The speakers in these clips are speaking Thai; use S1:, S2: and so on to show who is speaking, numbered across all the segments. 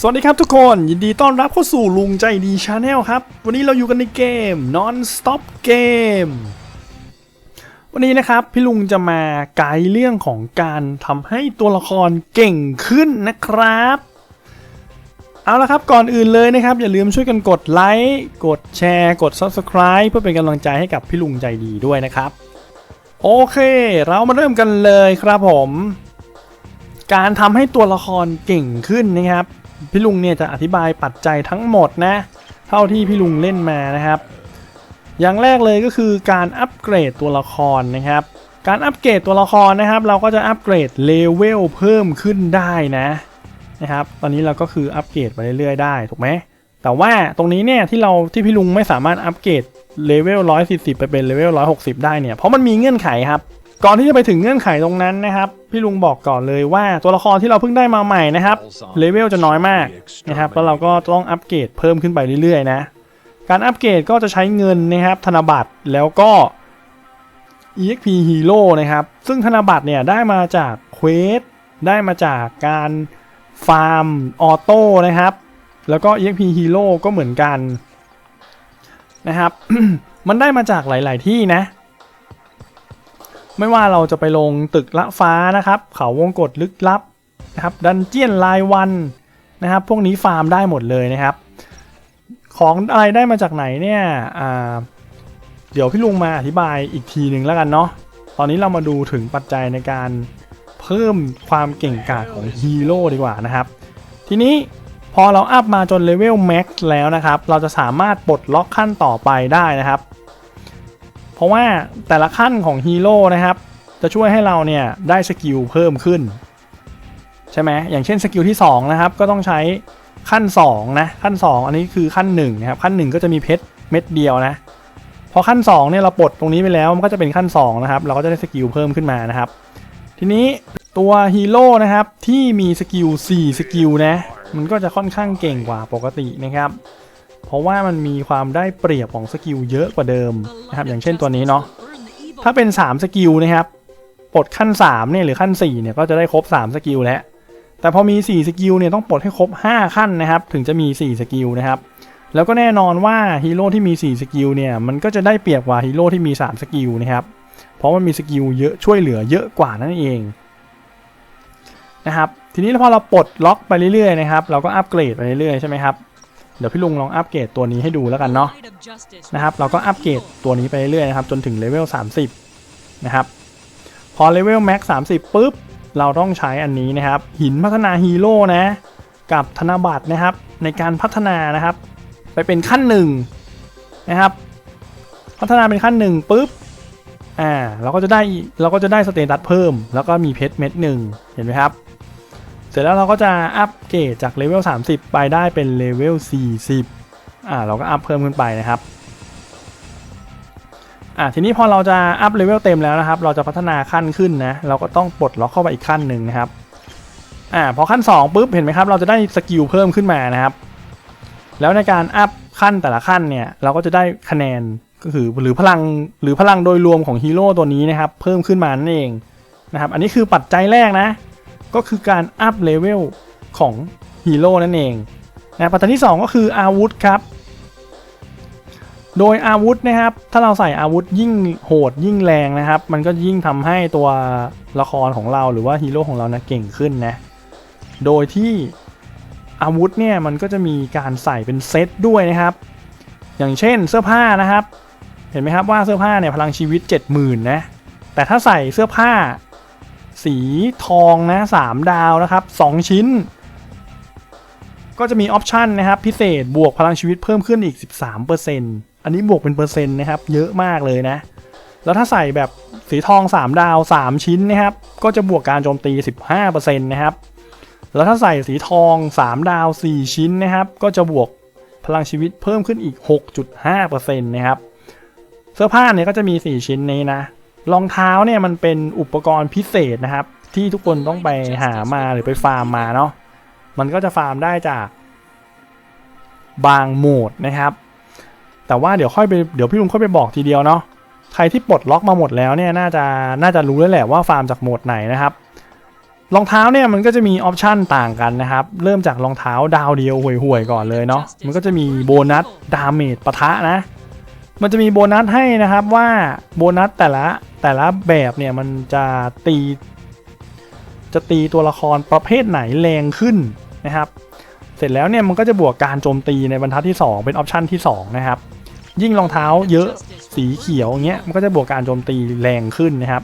S1: สวัสดีครับทุกคนยินดีต้อนรับเข้าสู่ลุงใจดีชาแนลครับ วันนี้เราอยู่กันในเกม Non Stop Game วันนี้นะครับ พี่ลุงจะมาไกด์เรื่องของการทำให้ตัวละครเก่งขึ้นนะครับ เอาละครับก่อนอื่นเลยนะครับ อย่าลืมช่วยกันกดไลค์กดแชร์กด Subscribe เพื่อเป็นกำลังใจให้กับพี่ลุงใจดีด้วยนะครับ โอเค เรามาเริ่มกันเลยครับผม การทำให้ตัวละครเก่งขึ้นนะครับ พี่ลุงเนี่ยจะอธิบายปัจจัยทั้งหมดนะ เท่าที่พี่ลุงเล่นมานะครับ อย่างแรกเลยก็คือการอัปเกรดตัวละครนะครับ การอัปเกรดตัวละครนะครับ เราก็จะอัปเกรดเลเวลเพิ่มขึ้นได้นะนะครับ ตอนนี้เราก็คืออัปเกรดไปเรื่อยๆได้ถูกไหมแต่ว่าตรงนี้เนี่ยที่เราที่พี่ลุงไม่สามารถอัปเกรดเลเวล140 ไปเป็นเลเวล160 ได้เนี่ยเพราะมันมีเงื่อนไขครับ ก่อนที่จะไปถึงเงื่อนไขตรงนั้นนะครับพี่ลุงบอกก่อนเลยว่าตัวละครที่เราเพิ่งได้มาใหม่นะครับเลเวลจะน้อยมากนะครับแล้วเราก็ต้องอัปเกรดเพิ่มขึ้นไปเรื่อยๆนะการอัปเกรดก็จะใช้เงินนะครับธนบัตรแล้วก็ EXP Hero นะครับซึ่งธนบัตรเนี่ยได้มาจากเควสได้มาจากการฟาร์มออโต้นะครับแล้วก็ EXP Hero ก็เหมือนกันนะครับมันได้มาจากหลาย ๆ ที่นะ ไม่ว่าเราจะไปลงตึกละฟ้านะครับ เขาวงกฏลึกลับนะครับ ดันเจียนรายวันนะครับ พวกนี้ฟาร์มได้หมดเลยนะครับ ของอะไรได้มาจากไหนเนี่ยเดี๋ยวพี่ลุงมาอธิบายอีกทีหนึ่งแล้วกันเนาะ ตอนนี้เรามาดูถึงปัจจัยในการเพิ่มความเก่งกาจของฮีโร่ดีกว่านะครับ ทีนี้พอเราอัพมาจนเลเวลแม็กซ์แล้วนะครับ เราจะสามารถปลดล็อกขั้นต่อไปได้นะครับ เพราะว่าแต่ละขั้นของฮีโร่นะครับ จะช่วยให้เราเนี่ยได้สกิลเพิ่มขึ้น ใช่ไหมอย่างเช่นสกิลที่ 2 นะครับ ก็ต้องใช้ขั้น2นะขั้น 2 อันนี้คือขั้น1นะครับขั้น 1 ก็จะมีเพชรเม็ดเดียวนะพอขั้น2เนี่ยเราปลดตรงนี้ไปแล้วมันก็จะเป็นขั้น2นะครับเราก็จะได้สกิลเพิ่มขึ้นมานะครับ ทีนี้ตัวฮีโร่นะครับที่มีสกิล4สกิลนะมันก็จะค่อนข้างเก่งกว่าปกตินะครับ เพราะว่ามันมีความได้เปรียบของสกิลเยอะกว่าเดิมนะครับอย่างเช่นตัวนี้เนาะถ้าเป็น 3 สกิลนะครับปลดขั้น3เนี่ยหรือขั้น4เนี่ยก็จะได้ครบ 3 สกิลแล้วแต่พอมี 4 สกิลเนี่ยต้องปลดให้ครบ 5 ขั้นนะครับ ถึงจะมี 4 สกิลนะครับ แล้วก็แน่นอนว่าฮีโร่ที่มี 4 สกิลเนี่ยมันก็จะได้เปรียบกว่าฮีโร่ที่มี 3 สกิลนะครับเพราะมันมีสกิลเยอะช่วยเหลือเยอะกว่านั่นเองนะครับทีนี้พอเราปลดล็อกไปเรื่อยๆนะครับเราก็อัปเกรดไปเรื่อยๆใช่ไหมครับ เดี๋ยวพี่ลุงลองอัปเกรดตัวนี้ให้ดูแล้วกันเนาะนะครับ เราก็อัปเกรดตัวนี้ไปเรื่อยๆนะครับ จนถึงเลเวล 30 นะครับ พอเลเวลแม็ก30ปุ๊บ เราต้องใช้อันนี้นะครับ หินพัฒนาฮีโร่นะ กับธนบัตรนะครับ ในการพัฒนานะครับ ไปเป็นขั้นหนึ่งนะครับ พัฒนาเป็นขั้นหนึ่งปุ๊บอ่าเราก็จะได้เราก็จะได้สเตตัสเพิ่ม แล้วก็มีเพชรเม็ดหนึ่งเห็นไหมครับ ร็จแล้วเราก็จะอัปเกรดจากเลเวล 30 ไปได้เป็นเลเวล 40 อ่าเราก็อัพเพิ่มขึ้นไปนะครับอ่าทีนี้พอเราจะอัพเลเวลเต็มแล้วนะครับ เราจะพัฒนาขั้นขึ้นนะ เราก็ต้องปลดล็อกเข้าไปอีกขั้นหนึ่งนะครับอ่าพอขั้น 2ปุ๊บเห็นไหมครับ เราจะได้สกิลเพิ่มขึ้นมานะครับ แล้วในการอัพขั้นแต่ละขั้นเนี่ย เราก็จะได้คะแนนก็คือหรือพลังหรือพลังโดยรวมของฮีโร่ตัวนี้นะครับ เพิ่มขึ้นมานั่นเองนะครับ อันนี้คือปัจจัยแรกนะ ก็คือการอัพเลเวลของฮีโร่นั่นเองนะปัจจัยที่ 2 ก็คืออาวุธครับ โดยอาวุธนะครับ ถ้าเราใส่อาวุธยิ่งโหดยิ่งแรงนะครับ มันก็ยิ่งทำให้ตัวละครของเราหรือว่าฮีโร่ของเรานะเก่งขึ้นนะ โดยที่อาวุธเนี่ยมันก็จะมีการใส่เป็นเซตด้วยนะครับ อย่างเช่นเสื้อผ้านะครับ เห็นไหมครับว่าเสื้อผ้าเนี่ยพลังชีวิต 70,000นะ แต่ถ้าใส่เสื้อผ้า สีทองนะ3ดาวนะครับ2ชิ้น ก็จะมีออปชันนะครับพิเศษบวกพลังชีวิตเพิ่มขึ้นอีก 13%อันนี้บวกเป็นเปอร์เซ็นต์นะครับ เยอะมากเลยนะ แล้วถ้าใส่แบบสีทอง 3 ดาว 3 ชิ้นนะครับ ก็จะบวกการโจมตี 15%นะครับ แล้วถ้าใส่สีทอง 3 ดาว 4 ชิ้นนะครับ ก็จะบวกพลังชีวิตเพิ่มขึ้นอีก 6.5%นะครับ เสื้อผ้าเนี่ยก็จะมี 4 ชิ้นนี้นะ รองเท้าเนี่ยมันเป็นอุปกรณ์พิเศษนะครับ ที่ทุกคนต้องไปหามาหรือไปฟาร์มมาเนาะมันก็จะฟาร์มได้จากบางโหมดนะครับ แต่ว่าเดี๋ยวค่อยไปเดี๋ยวพี่ลุงค่อยไปบอกทีเดียวเนาะใครที่ปลดล็อกมาหมดแล้วเนี่ยน่าจะน่าจะรู้แล้วแหละว่าฟาร์มจากโหมดไหนนะครับรองเท้าเนี่ยมันก็จะมีออปชันต่างกันนะครับ เริ่มจากรองเท้าดาวเดียวห่วยๆก่อนเลยเนาะมันก็จะมีโบนัสดาเมจปะทะนะ มันจะมีโบนัสให้นะครับว่าโบนัสแต่ละแต่ละแบบเนี่ยมันจะตี จะตีตัวละครประเภทไหนแรงขึ้นนะครับ เสร็จแล้วเนี่ยมันก็จะบวกการโจมตีในบรรทัดที่ 2 เป็นออปชันที่ 2 นะครับ ยิ่งรองเท้าเยอะสีเขียวอย่างเงี้ยมันก็จะบวกการโจมตีแรงขึ้นนะครับ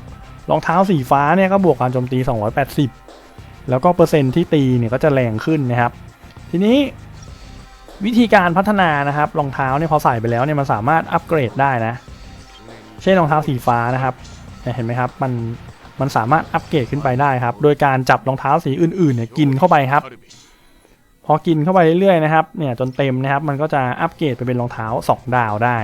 S1: รองเท้าสีฟ้าเนี่ยก็บวกการโจมตี 280 แล้วก็เปอร์เซ็นต์ที่ตีเนี่ยก็จะแรงขึ้นนะครับ ทีนี้ วิธีการพัฒนานะครับรองเท้าเนี่ยพอใส่ไปแล้วเนี่ยมันสามารถอัปเกรดได้นะ เช่นรองเท้าสีฟ้านะครับเห็นไหมครับมันมันสามารถอัปเกรดขึ้นไปได้ครับ โดยการจับรองเท้าสีอื่นๆเนี่ยกินเข้าไปครับ พอกินเข้าไปเรื่อยๆนะครับเนี่ยจนเต็มนะครับ มันก็จะอัปเกรดไปเป็นรองเท้า 2 ดาวได้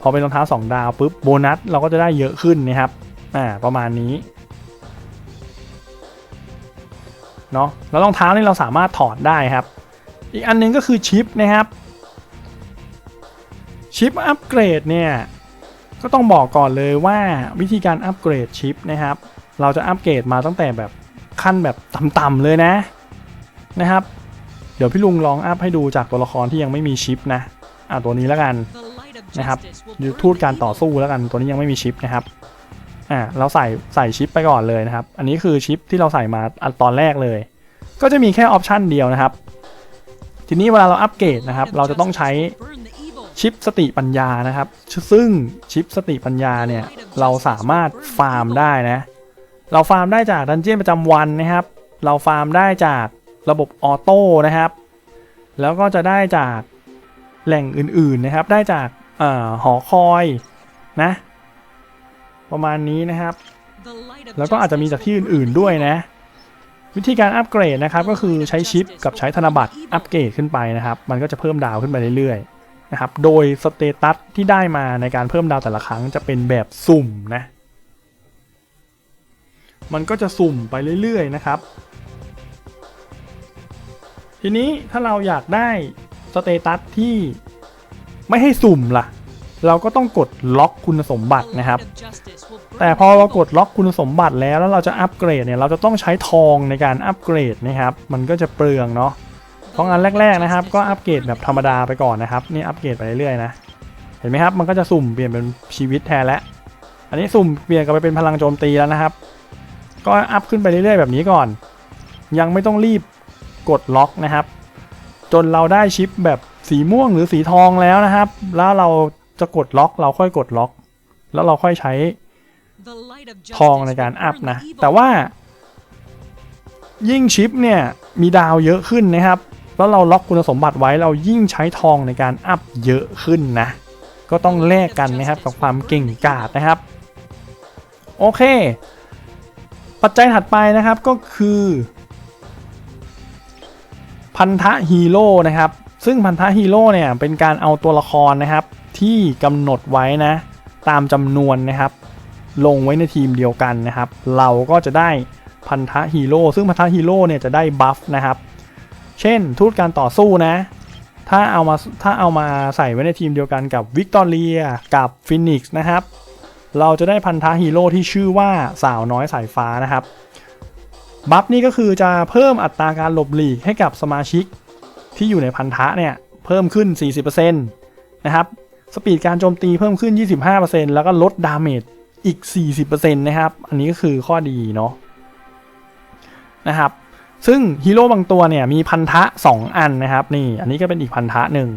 S1: พอเป็นรองเท้า 2 ดาวปุ๊บโบนัสเราก็จะได้เยอะขึ้นนะครับอ่าประมาณนี้เนาะแล้วรองเท้านี่เราสามารถถอดได้ครับ อีกอันหนึงก็คือชิปนะครับ ชิปอัปเกรดเนี่ยก็ต้องบอกก่อนเลยว่าวิธีการอัปเกรดชิปนะครับ เราจะอัปเกรดมาตั้งแต่แบบขั้นแบบต่ำๆเลยนะนะครับ เดี๋ยวพี่ลุงลองอัพให้ดูจากตัวละครที่ยังไม่มีชิปนะอ่าตัวนี้แล้วกัน
S2: นะครับ
S1: ยู
S2: ยู
S1: ทู
S2: ทู
S1: ตกา
S2: ร
S1: ต่อ
S2: อ
S1: สู้แล้วกันตัวนี้ยังไม่มีชิปนะครับอ่าเราใส่ใส่ชิปไปก่อนเลยนะครับ อันนี้คือชิปที่เราใส่มาอันตอนแรกเลย ก็จะมีแค่ออปชันเดียวนะครับ ทีนี้เวลาเราอัปเกรดนะครับ เราจะต้องใช้ชิปสติปัญญานะครับ ซึ่งชิปสติปัญญาเนี่ย เราสามารถฟาร์มได้นะ เราฟาร์มได้จากดันเจี้ยนประจำวันนะครับ เราฟาร์มได้จากระบบออโต้นะครับ แล้วก็จะได้จากแหล่งอื่นๆนะครับ ได้จากอหอคอยนะ ประมาณนี้นะครับ
S2: แล้วก็อาจจะมีจากที่อื่นๆด้วยนะ
S1: วิธีการอัปเกรดนะครับก็คือใช้ชิปกับใช้ธนบัตรอัปเกรดขึ้นไปนะครับ มันก็จะเพิ่มดาวขึ้นไปเรื่อยๆนะครับโดยสเตตัสที่ได้มาในการเพิ่มดาวแต่ละครั้งจะเป็นแบบสุ่มนะมันก็จะสุ่มไปเรื่อยๆนะครับ ทีนี้ถ้าเราอยากได้สเตตัสที่ไม่ให้สุ่มล่ะ เราก็ต้องกดล็อกคุณสมบัตินะครับ แต่พอเรากดล็อกคุณสมบัติแล้วแล้วเราจะอัปเกรดเนี่ยเราจะต้องใช้ทองในการอัปเกรดนะครับ มันก็จะเปลืองเนาะเพราะงั้นแรกๆนะครับ ก็อัปเกรดแบบธรรมดาไปก่อนนะครับนี่อัปเกรดไปเรื่อยๆนะเห็นไหมครับมันก็จะสุ่มเปลี่ยนเป็นชีวิตแทนแล้วอันนี้สุ่มเปลี่ยนกลับไปเป็นพลังโจมตีแล้วนะครับ ก็อัพขึ้นไปเรื่อยๆแบบนี้ก่อน ยังไม่ต้องรีบกดล็อกนะครับ จนเราได้ชิปแบบสีม่วงหรือสีทองแล้วนะครับ แล้วเรา จะกดล็อกเราค่อยกดล็อก แล้วเราค่อยใช้
S2: ทองในการอัพนะ
S1: แต่
S2: แต่ว่า
S1: ว่า ยิ่งชิปเนี่ยมีดาวเยอะขึ้นนะครับ แล้วเราล็อกคุณสมบัติไว้เรายิ่งใช้ทองในการอัพเยอะขึ้นนะ ก็ต้องแลกกันนะครับกับความเก่งกาจนะครับ โอเค ปัจจัยถัดไปนะครับก็คือ พันธะฮีโร่นะครับ ซึ่งพันธะฮีโร่เนี่ยเป็นการเอาตัวละครนะครับ ที่กำหนดไว้นะ ตามจำนวนนะครับ ลงไว้ในทีมเดียวกันนะครับ เราก็จะได้พันธะฮีโร่ซึ่งพันธะฮีโร่เนี่ยจะได้บัฟนะครับ เช่นทูตการต่อสู้นะ ถ้าเอามาถ้าเอามาใส่ไว้ในทีมเดียวกันกับวิกตอเรียกับฟินิกซ์นะครับ เราจะได้พันธะฮีโร่ที่ชื่อว่าสาวน้อยสายฟ้านะครับบัฟนี่ก็คือจะเพิ่มอัตราการหลบหลีกให้กับสมาชิกที่อยู่ในพันธะเนี่ยเพิ่มขึ้น 40%นะครับ สปีดการโจมตีเพิ่มขึ้น 25%แล้วก็ลดดาเมจอีก 40%นะครับ อันนี้ก็คือข้อดีเนาะนะครับ ซึ่งฮีโร่บางตัวเนี่ยมีพันธะ 2 อันนะครับนี่อันนี้ก็เป็นอีกพันธะหนึ่ง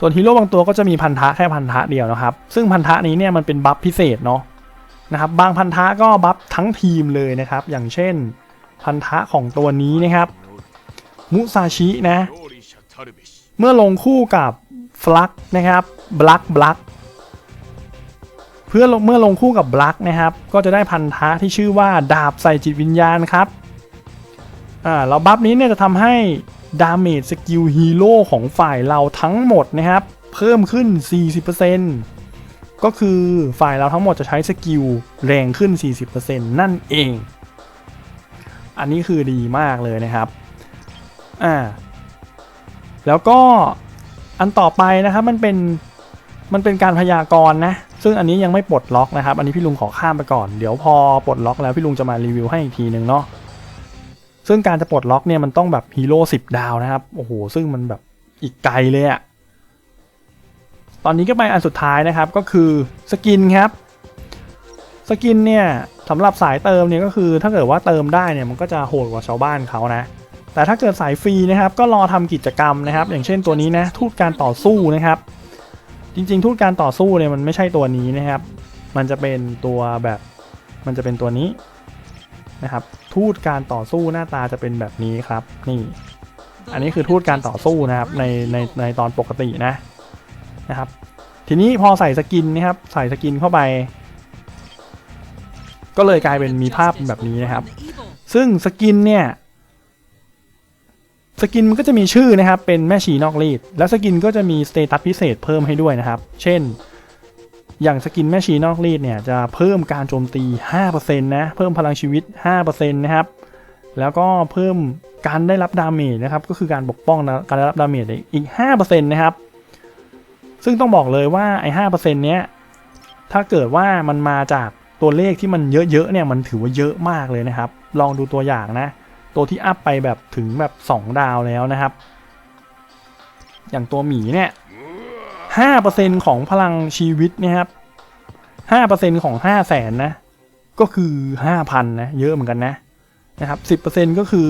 S1: ส่วนฮีโร่บางตัวก็จะมีพันธะแค่พันธะเดียวนะครับ ซึ่งพันธะนี้เนี่ยมันเป็นบัฟพิเศษเนาะนะครับบางพันธะก็บัฟทั้งทีมเลยนะครับ อย่างเช่นพันธะของตัวนี้นะครับ มุซาชินะ เมื่อลงคู่กับฟลักนะครับ บลักบลักเพื่อเมื่อลงคู่กับบลักนะครับ ก็จะได้พันธะที่ชื่อว่าดาบใส่จิตวิญญาณครับอ่าแล้วบัฟนี้เนี่ยจะทำให้ดาเมจสกิลฮีโร่ของฝ่ายเราทั้งหมดนะครับ เพิ่มขึ้น 40%ก็คือฝ่ายเราทั้งหมดจะใช้สกิลแรงขึ้น 40%นั่นเอง อันนี้คือดีมากเลยนะครับอ่าแล้วก็อันต่อไปนะครับมันเป็น มันเป็นการพยากรณ์นะ ซึ่งอันนี้ยังไม่ปลดล็อกนะครับ อันนี้พี่ลุงขอข้ามไปก่อน เดี๋ยวพอปลดล็อกแล้วพี่ลุงจะมารีวิวให้อีกทีหนึ่งเนาะ ซึ่งการจะปลดล็อกเนี่ยมันต้องแบบฮีโร่สิบดาวนะครับ โอ้โห ซึ่งมันแบบอีกไกลเลยอะตอนนี้ก็ไปอันสุดท้ายนะครับ ก็คือสกินครับ สกินเนี่ยสำหรับสายเติมเนี่ยก็คือถ้าเกิดว่าเติมได้เนี่ยมันก็จะโหดกว่าชาวบ้านเขานะ แต่ถ้าเกิดสายฟรีนะครับ ก็รอทำกิจกรรมนะครับ อย่างเช่นตัวนี้นะทูตการต่อสู้นะครับ จริงๆ ทูตการต่อสู้เนี่ยมันไม่ใช่ตัวนี้นะครับ มันจะเป็นตัวแบบมันจะเป็นตัวนี้นะครับ ทูตการต่อสู้หน้าตาจะเป็นแบบนี้ครับ นี่ อันนี้คือทูตการต่อสู้นะครับในในในตอนปกตินะนะครับ ทีนี้พอใส่สกินนะครับ ใส่สกินเข้าไป ก็เลยกลายเป็นมีภาพแบบนี้นะครับ ซึ่งสกินเนี่ย สกินมันก็จะมีชื่อนะครับ เป็นแม่ชีนอกรีด แล้วสกินก็จะมีสเตตัสพิเศษเพิ่มให้ด้วยนะครับ เช่น อย่างสกินแม่ชีนอกรีดเนี่ยจะเพิ่มการโจมตี 5%นะ เพิ่มพลังชีวิต 5%นะครับ แล้วก็เพิ่มการได้รับดาเมจนะครับ ก็คือการปกป้องนะการได้รับดาเมจอีก 5%นะครับ ซึ่งต้องบอกเลยว่าไอ้5%เนี้ย ถ้าเกิดว่ามันมาจากตัวเลขที่มันเยอะๆเนี่ย มันถือว่าเยอะมากเลยนะครับ ลองดูตัวอย่างนะ ตัวที่อัพไปแบบถึงแบบ 2 ดาวแล้วนะครับ อย่างตัวหมีเนี่ย5%ของพลังชีวิตเนะครับ5%ของ5 0 0แสนนะ ก็คือ5,000นะ เยอะเหมือนกันนะนะครับ10%ก็คือ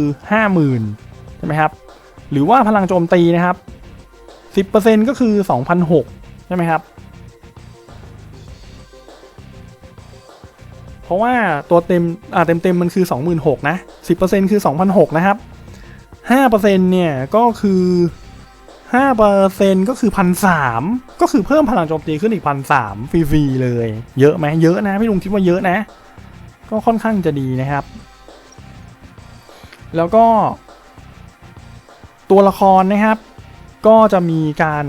S1: 50,000ใช่ไหมครับ หรือว่าพลังโจมตีนะครับ10%ก็คือ2,600ใช่ไหมครับ เพราะว่าตัวเต็มอ่าเต็มเต็มมันคือ 26,000นะ10%คือ 2,600นะครับ5%เนี่ยก็คือ5%ก็คือ1,300ก็คือเพิ่มพลังโจมตีขึ้นอีก1,300ฟรีๆเลย เยอะไหมเยอะนะพี่ลุงคิดว่าเยอะนะ ก็ค่อนข้างจะดีนะครับ แล้วก็ตัวละครนะครับ ก็จะมีการ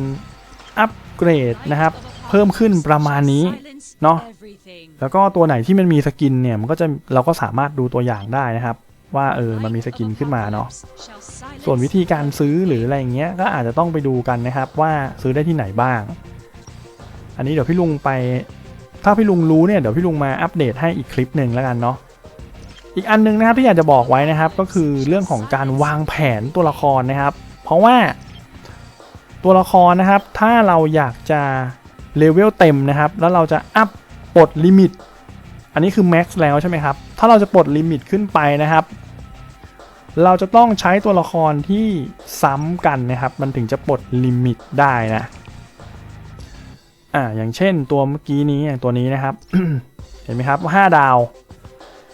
S1: อัปเกรดนะครับ เพิ่มขึ้นประมาณนี้เนาะ แล้วก็ตัวไหนที่มันมีสกินเนี่ยมันก็จะเราก็สามารถดูตัวอย่างได้นะครับ ว่าเออมันมีสกินขึ้นมาเนาะส่วนวิธีการซื้อหรืออะไรเงี้ยก็อาจจะต้องไปดูกันนะครับ ว่าซื้อได้ที่ไหนบ้าง อันนี้เดี๋ยวพี่ลุงไป ถ้าพี่ลุงรู้เนี่ยเดี๋ยวพี่ลุงมาอัปเดตให้อีกคลิปหนึ่งแล้วกันเนาะอีกอันหนึงนะครับที่อยากจะบอกไว้นะครับ ก็คือเรื่องของการวางแผนตัวละครนะครับ เพราะว่าตัวละครนะครับ ถ้าเราอยากจะเลเวลเต็มนะครับ แล้วเราจะอัพ ปลดลิมิต อันนี้คือแม็กซ์แล้วใช่ไหมครับ ถ้าเราจะปลดลิมิตขึ้นไปนะครับ เราจะต้องใช้ตัวละครที่ซ้ำกันนะครับ มันถึงจะปลดลิมิตได้นะ อ่า อย่างเช่นตัวเมื่อกี้นี้อย่างตัวนี้นะครับ เห็นไหมครับว่า5ดาว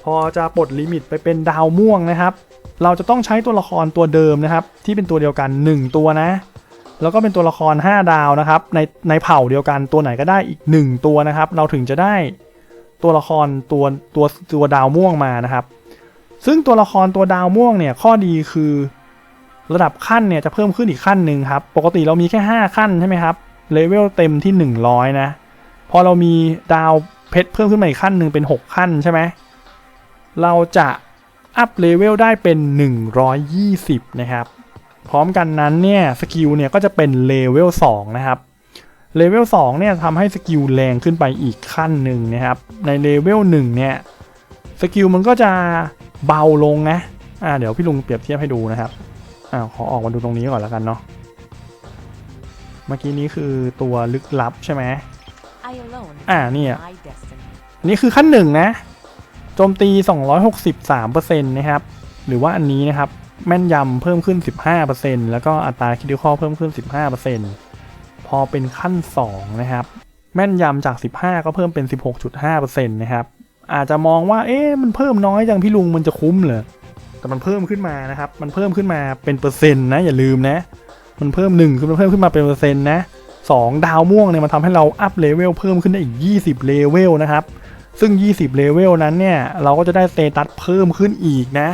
S1: พอจะปลดลิมิตไปเป็นดาวม่วงนะครับ เราจะต้องใช้ตัวละครตัวเดิมนะครับ ที่เป็นตัวเดียวกัน 1 ตัวนะ แล้วก็เป็นตัวละคร 5 ดาวนะครับในในเผ่าเดียวกันตัวไหนก็ได้อีก 1 ตัวนะครับ เราถึงจะได้ตัวละครตัวตัวตัวดาวม่วงมานะครับ ซึ่งตัวละครตัวดาวม่วงเนี่ยข้อดีคือระดับขั้นเนี่ยจะเพิ่มขึ้นอีกขั้นหนึ่งครับ ปกติเรามีแค่ 5 ขั้นใช่ไหมครับเลเวลเต็มที่ 100 นะ พอเรามีดาวเพชรเพิ่มขึ้นมาอีกขั้นหนึ่งเป็น 6 ขั้นใช่ไหมเราจะอัพเลเวลได้เป็น 120 นะครับ พร้อมกันนั้นเนี่ยสกิลเนี่ยก็จะเป็นเลเวล2นะครับเลเวล2เนี่ยทำให้สกิลแรงขึ้นไปอีกขั้นหนึ่งนะครับ ในเลเวล1เนี่ยสกิลมันก็จะเบาลงนะอ่าเดี๋ยวพี่ลุงเปรียบเทียบให้ดูนะครับอ่าขอออกมาดูตรงนี้ก่อนแล้วกันเนาะเมื่อกี้นี้คือตัวลึกลับใช่ไหม
S3: I alone
S1: อ่าเนี่ย
S3: my destiny.
S1: อันนี้คือขั้นหนึ่งนะโจมตี 263%นะครับ หรือว่าอันนี้นะครับ แม่นยำเพิ่มขึ้น 15%แล้วก็อัตราคิด i คอเพิ่มขึ้น 15%พอเป็นขั้น 2 นะครับ แม่นยำจาก 15 ก็เพิ่มเป็น 16.5%นะครับ อาจจะมองว่า เอ๊ะ มันเพิ่มน้อยจังพี่ลุงมันจะคุ้มเหรอ แต่มันเพิ่มขึ้นมานะครับ มันเพิ่มขึ้นมาเป็นเปอร์เซ็นต์นะ อย่าลืมนะ มันเพิ่ม1คือมันเพิ่มขึ้นมาเป็นเปอร์เซ็นต์นะสองดาวม่วงเนี่ยมันทำให้เราอัพเลเวลเพิ่มขึ้นได้อีก 20 เลเวลนะครับ ซึ่ง 20 เลเวลนั้นเนี่ย เราก็จะได้สเตตัสเพิ่มขึ้นอีกนะ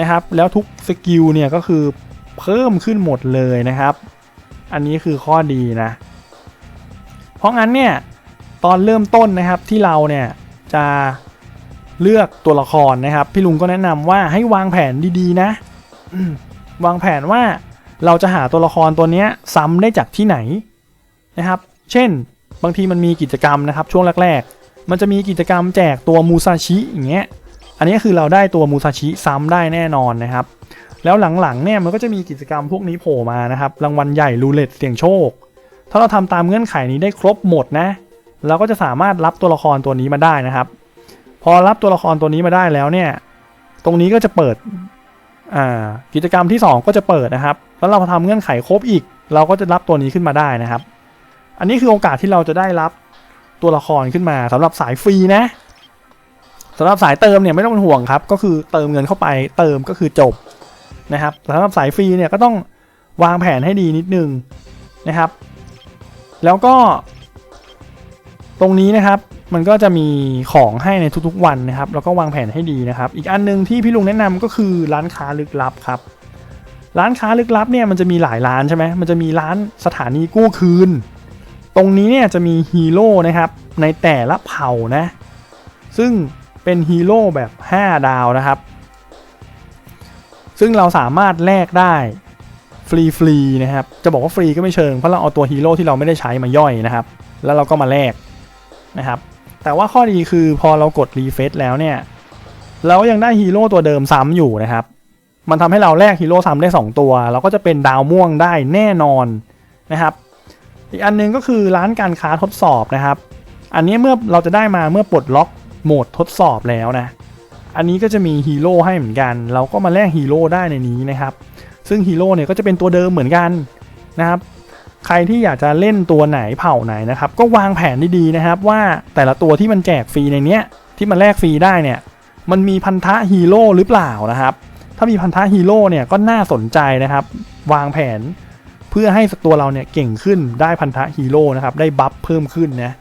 S1: นะครับ แล้วทุกสกิลเนี่ยก็คือเพิ่มขึ้นหมดเลยนะครับ อันนี้คือข้อดีนะ เพราะงั้นเนี่ยตอนเริ่มต้นนะครับที่เราเนี่ยจะเลือกตัวละครนะครับ พี่ลุงก็แนะนำว่าให้วางแผนดีๆนะวางแผนว่าเราจะหาตัวละครตัวเนี้ยซ้ำได้จากที่ไหนนะครับ เช่น บางทีมันมีกิจกรรมนะครับ ช่วงแรก ๆ มันจะมีกิจกรรมแจกตัวมูซาชิอย่างเงี้ย อันนี้คือเราได้ตัวมูซาชิซ้ำได้แน่นอนนะครับ แล้วหลังๆเนี่ยมันก็จะมีกิจกรรมพวกนี้โผล่มานะครับ รางวัลใหญ่รูเล็ตเสี่ยงโชค ถ้าเราทำตามเงื่อนไขนี้ได้ครบหมดนะเราก็จะสามารถรับตัวละครตัวนี้มาได้นะครับ พอรับตัวละครตัวนี้มาได้แล้วเนี่ย ตรงนี้ก็จะเปิดกิจกรรมที่ 2 ก็จะเปิดนะครับ แล้วเราทำเงื่อนไขครบอีก เราก็จะรับตัวนี้ขึ้นมาได้นะครับ อันนี้คือโอกาสที่เราจะได้รับตัวละครขึ้นมาสำหรับสายฟรีนะ สำหรับสายเติมเนี่ยไม่ต้องเป็นห่วงครับ ก็คือเติมเงินเข้าไปเติมก็คือจบนะครับสำหรับสายฟรีเนี่ยก็ต้องวางแผนให้ดีนิดนึงนะครับ แล้วก็ ตรงนี้นะครับมันก็จะมีของให้ในทุกๆวันนะครับ แล้วก็วางแผนให้ดีนะครับ อีกอันหนึงที่พี่ลุงแนะนำก็คือร้านค้าลึกลับครับ ร้านค้าลึกลับเนี่ยมันจะมีหลายร้านใช่ไหมมันจะมีร้านสถานีกู้คืน ตรงนี้เนี่ยจะมีฮีโร่นะครับในแต่ละเผ่านะ ซึ่ง เป็นฮีโร่แบบ 5 ดาวนะครับ ซึ่งเราสามารถแลกได้ฟรีๆนะครับ จะบอกว่าฟรีก็ไม่เชิง เพราะเราเอาตัวฮีโร่ที่เราไม่ได้ใช้มาย่อยนะครับ แล้วเราก็มาแลกนะครับ แต่ว่าข้อดีคือพอเรากดรีเฟซแล้วเนี่ย เราก็ยังได้ฮีโร่ตัวเดิมซ้ำอยู่นะครับ มันทำให้เราแลกฮีโร่ซ้ำได้ 2 ตัว เราก็จะเป็นดาวม่วงได้แน่นอนนะครับ อีกอันหนึงก็คือร้านการค้าทดสอบนะครับ อันนี้เมื่อเราจะได้มาเมื่อปลดล็อก โหมดทดสอบแล้วนะ อันนี้ก็จะมีฮีโร่ให้เหมือนกัน เราก็มาแลกฮีโร่ได้ในนี้นะครับ ซึ่งฮีโร่เนี่ยก็จะเป็นตัวเดิมเหมือนกันนะครับ ใครที่อยากจะเล่นตัวไหนเผ่าไหนนะครับ ก็วางแผนดีๆนะครับ ว่าแต่ละตัวที่มันแจกฟรีในเนี้ยที่มันแลกฟรีได้เนี่ย มันมีพันธะฮีโร่หรือเปล่านะครับ ถ้ามีพันธะฮีโร่เนี่ยก็น่าสนใจนะครับ วางแผนเพื่อให้ตัวเราเนี่ยเก่งขึ้นได้พันธะฮีโร่นะครับ ได้บัฟเพิ่มขึ้นนะ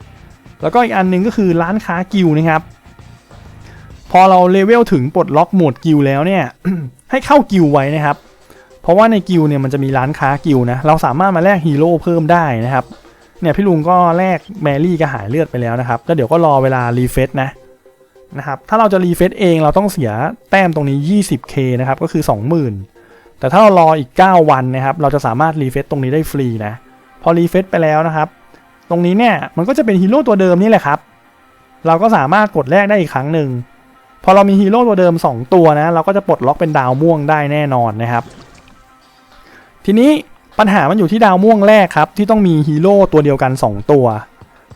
S1: แล้วก็อีกอันหนึงก็คือร้านค้ากิลนะครับ พอเราเลเวลถึงปลดล็อกโหมดกิลแล้วเนี่ยให้เข้ากิลไว้นะครับ เพราะว่าในกิลเนี่ยมันจะมีร้านค้ากิลนะ เราสามารถมาแลกฮีโร่เพิ่มได้นะครับ เนี่ยพี่ลุงก็แลกแมรี่กระหายเลือดไปแล้วนะครับแล้วเดี๋ยวก็รอเวลารีเฟซนะนะครับ ถ้าเราจะรีเฟซเองเราต้องเสียแต้มตรงนี้ 20k นะครับ ก็คือ 20,000 แต่ถ้าเรารออีก 9 วันนะครับ เราจะสามารถรีเฟซตรงนี้ได้ฟรีนะ พอรีเฟซไปแล้วนะครับ รงนี้เนี่ยมันก็จะเป็นฮีโร่ตัวเดิมนี่แหละครับ เราก็สามารถกดแลกได้อีกครั้งหนึ่งพอเรามีฮีโร่ตัวเดิม 2 ตัวนะเราก็จะปลดล็อกเป็นดาวม่วงได้แน่นอนนะครับ ทีนี้ปัญหามันอยู่ที่ดาวม่วงแรกครับ ที่ต้องมีฮีโร่ตัวเดียวกัน 2 ตัว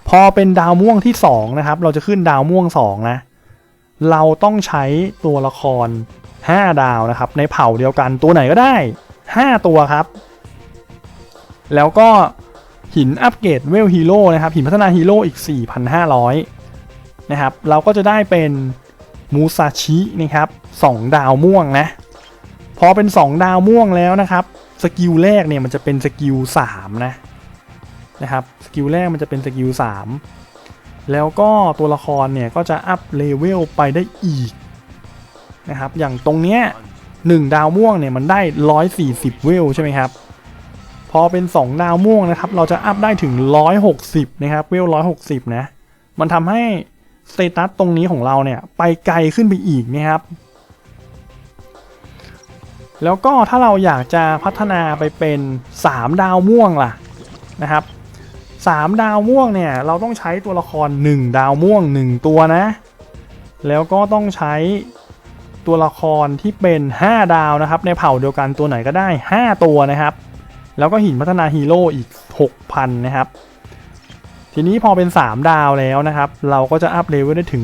S1: พอเป็นดาวม่วงที่2นะครับเราจะขึ้นดาวม่วง2นะเราต้องใช้ตัวละคร 5 ดาวนะครับ ในเผ่าเดียวกันตัวไหนก็ได้ 5 ตัวครับ แล้วก็ หินอัปเกรดเวลฮีโร่นะครับ หินพัฒนาฮีโร่อีก 4,500 นะครับ เราก็จะได้เป็นมูซาชินะครับ2ดาวม่วงนะ พอเป็น 2 ดาวม่วงแล้วนะครับ สกิลแรกเนี่ยมันจะเป็นสกิล3นะนะครับ สกิลแรกมันจะเป็นสกิล3แล้วก็ตัวละครเนี่ยก็จะอัพเลเวลไปได้อีกนะครับ อย่างตรงเนี้ย1ดาวม่วงเนี่ยมันได้ 140 เวลใช่ไหมครับ พอเป็น 2 ดาวม่วงนะครับ เราจะอัพได้ถึง 160 นะครับ เวล 160 นะ มันทำให้สเตตัสตรงนี้ของเราเนี่ย ไปไกลขึ้นไปอีกนะครับ แล้วก็ถ้าเราอยากจะพัฒนาไปเป็น 3 ดาวม่วงล่ะนะครับ 3 ดาวม่วงเนี่ย เราต้องใช้ตัวละคร 1 ดาวม่วง 1 ตัวนะ แล้วก็ต้องใช้ตัวละครที่เป็น 5 ดาวนะครับ ในเผ่าเดียวกันตัวไหนก็ได้ 5 ตัวนะครับ แล้วก็หินพัฒนาฮีโร่อีก 6,000 นะครับ ทีนี้พอเป็น 3 ดาวแล้วนะครับ เราก็จะอัพเลเวลได้ถึง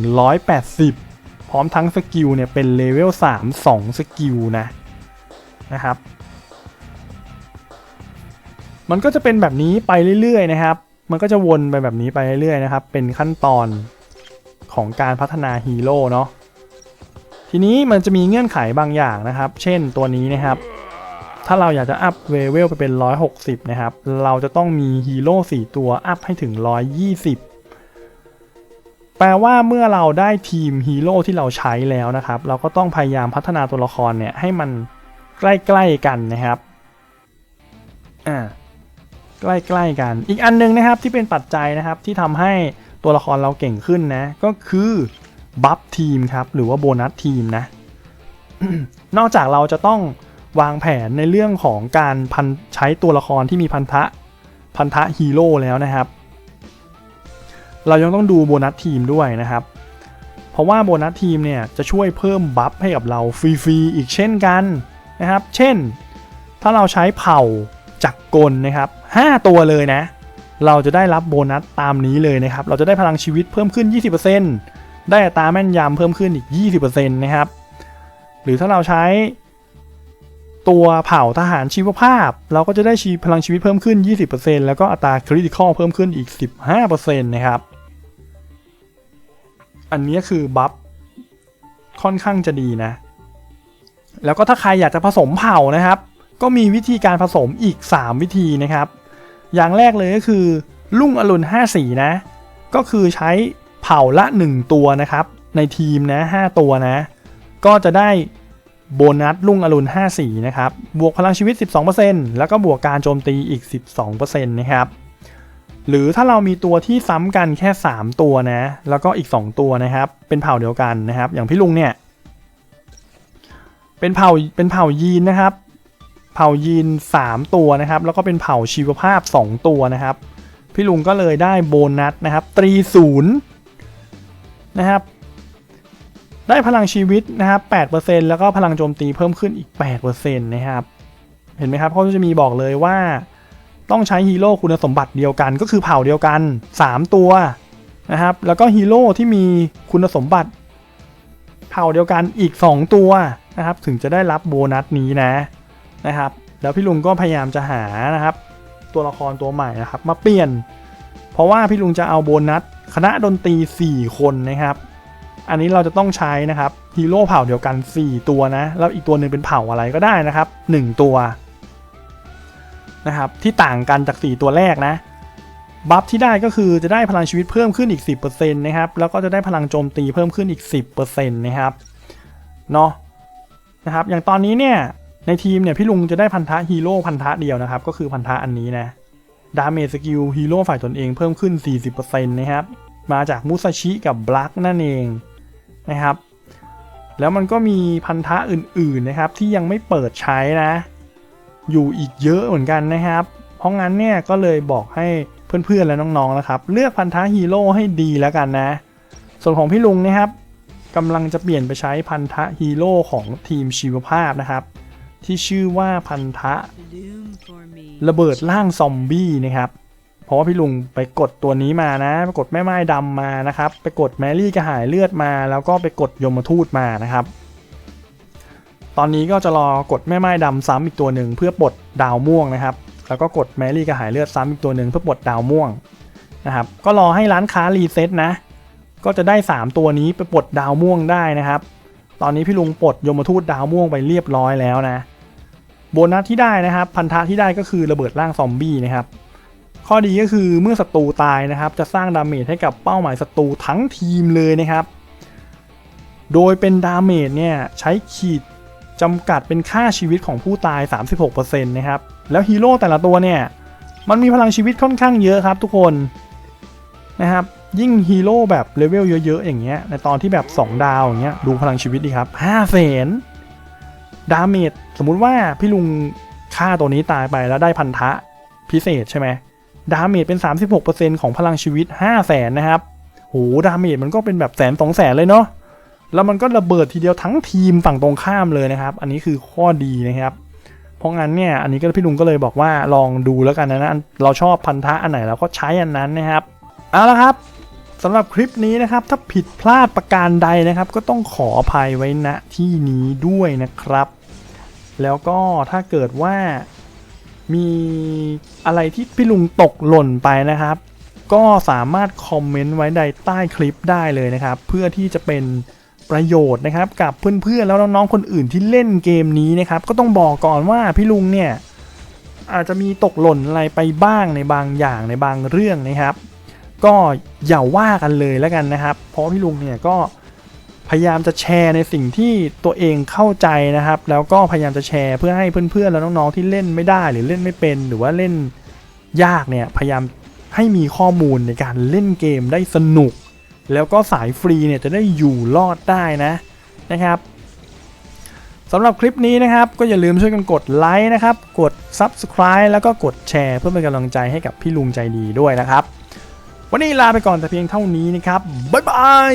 S1: 180 พร้อมทั้งสกิลเนี่ยเป็นเลเวล3 2 สกิลนะนะครับ มันก็จะเป็นแบบนี้ไปเรื่อยๆนะครับ มันก็จะวนไปแบบนี้ไปเรื่อยๆนะครับ เป็นขั้นตอนของการพัฒนาฮีโร่เนาะทีนี้มันจะมีเงื่อนไขบางอย่างนะครับ เช่นตัวนี้นะครับ ถ้าเราอยากจะอัพเวเวลไปเป็น 160 นะครับ เราจะต้องมีฮีโร่4ตัวอัพให้ถึง 120 แปลว่าเมื่อเราได้ทีมฮีโร่ที่เราใช้แล้วนะครับ เราก็ต้องพยายามพัฒนาตัวละครเนี่ยให้มันใกล้ๆกันนะครับ อ่า ใกล้ๆกัน อีกอันหนึงนะครับที่เป็นปัจจัยนะครับที่ทำให้ตัวละครเราเก่งขึ้นนะ ก็คือบัฟทีมครับ หรือว่าโบนัสทีมนะ นอกจากเราจะต้อง วางแผนในเรื่องของการพันใช้ตัวละครที่มีพันธะพันธะฮีโร่แล้วนะครับ เรายังต้องดูโบนัสทีมด้วยนะครับ เพราะว่าโบนัสทีมเนี่ยจะช่วยเพิ่มบัฟให้กับเราฟรีๆอีกเช่นกันนะครับ เช่น ถ้าเราใช้เผ่าจักรกลนะครับ 5 ตัวเลยนะ เราจะได้รับโบนัสตามนี้เลยนะครับ เราจะได้พลังชีวิตเพิ่มขึ้น 20%ได้อัตราแม่นยำเพิ่มขึ้นอีก 20%นะครับ หรือถ้าเราใช้ ตัวเผ่าทหารชีวภาพ เราก็จะได้ชีพลังชีวิตเพิ่มขึ้น 20%แล้วก็อัตราคริติคอลเพิ่มขึ้นอีก 15%นะครับ อันนี้คือบัฟค่อนข้างจะดีนะ แล้วก็ถ้าใครอยากจะผสมเผ่านะครับ ก็มีวิธีการผสมอีก 3 วิธีนะครับ อย่างแรกเลยก็คือลุ่งอรุณ5สีนะ ก็คือใช้เผ่าละ 1 ตัวนะครับ ในทีมนะ 5 ตัวนะ ก็จะได้ โบนัสลุ่งอรุณ5สีนะครับ บวกพลังชีวิต 12%แล้วก็บวกการโจมตีอีก 12%นะครับ หรือถ้าเรามีตัวที่ซ้ำกันแค่ 3 ตัวนะ แล้วก็อีก 2 ตัวนะครับ เป็นเผ่าเดียวกันนะครับ อย่างพี่ลุงเนี่ย เป็นเผ่า เป็นเผ่ายีนนะครับ เผ่ายีน 3 ตัวนะครับ แล้วก็เป็นเผ่าชีวภาพ 2 ตัวนะครับ พี่ลุงก็เลยได้โบนัสนะครับ ตรีศูนย์นะครับ ได้พลังชีวิตนะครับ8%แล้วก็พลังโจมตีเพิ่มขึ้นอีก8%นะครับ เห็นไหมครับเขาจะมีบอกเลยว่า ต้องใช้ฮีโร่คุณสมบัติเดียวกัน ก็คือเผ่าเดียวกัน 3 ตัวนะครับ แล้วก็ฮีโร่ที่มีคุณสมบัติ เผ่าเดียวกันอีก 2 ตัวนะครับ ถึงจะได้รับโบนัสนี้นะนะครับ แล้วพี่ลุงก็พยายามจะหานะครับ ตัวละครตัวใหม่นะครับ มาเปลี่ยน เพราะว่าพี่ลุงจะเอาโบนัสคณะดนตรี 4 คนนะครับ อันนี้เราจะต้องใช้นะครับฮีโร่เผ่าเดียวกัน 4 ตัวนะ แล้วอีกตัวหนึ่งเป็นเผ่าอะไรก็ได้นะครับ 1 ตัวนะครับที่ต่างกันจาก 4 ตัวแรกนะบัฟที่ได้ก็คือจะได้พลังชีวิตเพิ่มขึ้นอีก 10%นะครับแล้วก็จะได้พลังโจมตีเพิ่มขึ้นอีก 10%นะครับเนาะนะครับอย่างตอนนี้เนี่ยในทีมเนี่ยพี่ลุงจะได้พันธะฮีโร่พันธะเดียวนะครับก็คือพันธะอันนี้นะดาเมจสกิลฮีโร่ฝ่ายตนเองเพิ่มขึ้น 40%นะครับมาจากมุซาชิกับบลักนั่นเอง นะครับ แล้วมันก็มีพันธะอื่นๆนะครับ ที่ยังไม่เปิดใช้นะ อยู่อีกเยอะเหมือนกันนะครับ เพราะงั้นเนี่ยก็เลยบอกให้เพื่อนๆและน้องๆนะครับ เลือกพันธะฮีโร่ให้ดีแล้วกันนะ ส่วนของพี่ลุงนะครับกำลังจะเปลี่ยนไปใช้พันธะฮีโร่ของทีมชีวภาพนะครับ ที่ชื่อว่าพันธะระเบิดร่างซอมบี้นะครับ เพราะว่าพี่ลุงไปกดตัวนี้มานะ ไปกดแม่ไม้ดำมานะครับ ไปกดแมรี่กระหายเลือดมา แล้วก็ไปกดยมทูตมานะครับ ตอนนี้ก็จะรอกดแม่ไม้ดำซ้ำอีกตัวหนึ่งเพื่อปลดดาวม่วงนะครับ แล้วก็กดแมรี่กระหายเลือดซ้ำอีกตัวหนึ่งเพื่อปลดดาวม่วงนะครับ ก็รอให้ร้านค้ารีเซ็ตนะ ก็จะได้ 3 ตัวนี้ไปปลดดาวม่วงได้นะครับ ตอนนี้พี่ลุงปลดยมทูตดาวม่วงไปเรียบร้อยแล้วนะ โบนัสที่ได้นะครับ พันธะที่ได้ก็คือระเบิดร่างซอมบี้นะครับ ข้อดีก็คือเมื่อศัตรูตายนะครับ จะสร้างดาเมจให้กับเป้าหมายศัตรูทั้งทีมเลยนะครับ โดยเป็นดาเมจเนี่ยใช้ขีดจำกัดเป็นค่าชีวิตของผู้ตาย 36%นะครับ แล้วฮีโร่แต่ละตัวเนี่ย มันมีพลังชีวิตค่อนข้างเยอะครับทุกคนนะครับ ยิ่งฮีโร่แบบเลเวลเยอะๆอย่างเงี้ย ในตอนที่แบบ 2 ดาวอย่างเงี้ย ดูพลังชีวิตดีครับ5แสนดาเมจสมมุติว่าพี่ลุงฆ่าตัวนี้ตายไปแล้วได้พันธะพิเศษใช่ไหม ดาเมจเป็น 36%ของพลังชีวิต 5 0 0แสนนะครับโหดาเมจมันก็เป็นแบบแสนสองแสนเลยเนาะแล้วมันก็ระเบิดทีเดียวทั้งทีมฝั่งตรงข้ามเลยนะครับ อันนี้คือข้อดีนะครับ เพราะงั้นเนี่ยอันนี้ก็พี่ลุงก็เลยบอกว่าลองดูแล้วกันนะนะเราชอบพันธะอันไหนเราก็ใช้อันนั้นนะครับเอาละครับสำหรับคลิปนี้นะครับ ถ้าผิดพลาดประการใดนะครับ ก็ต้องขออภัยไว้ณที่นี้ด้วยนะครับ แล้วก็ถ้าเกิดว่า มีอะไรที่พี่ลุงตกหล่นไปนะครับ ก็สามารถคอมเมนต์ไว้ในใต้คลิปได้เลยนะครับ เพื่อที่จะเป็นประโยชน์นะครับ กับเพื่อนๆแล้วน้องๆคนอื่นที่เล่นเกมนี้นะครับ ก็ต้องบอกก่อนว่าพี่ลุงเนี่ยอาจจะมีตกหล่นอะไรไปบ้างในบางอย่างในบางเรื่องนะครับ ก็อย่าว่ากันเลยแล้วกันนะครับ เพราะพี่ลุงเนี่ยก็ พยายามจะแชร์ในสิ่งที่ตัวเองเข้าใจนะครับ แล้วก็พยายามจะแชร์เพื่อให้เพื่อนๆ แล้วน้องๆที่เล่นไม่ได้หรือเล่นไม่เป็น หรือว่าเล่นยากเนี่ยพยายามให้มีข้อมูลในการเล่นเกมได้สนุก แล้วก็สายฟรีเนี่ยจะได้อยู่รอดได้นะนะครับสำหรับคลิปนี้นะครับ ก็อย่าลืมช่วยกันกดไลค์นะครับ กด Subscribe แล้วก็กดแชร์เพื่อเป็นกำลังใจให้กับพี่ลุงใจดีด้วยนะครับ วันนี้ลาไปก่อนแต่เพียงเท่านี้นะครับบ๊ายบาย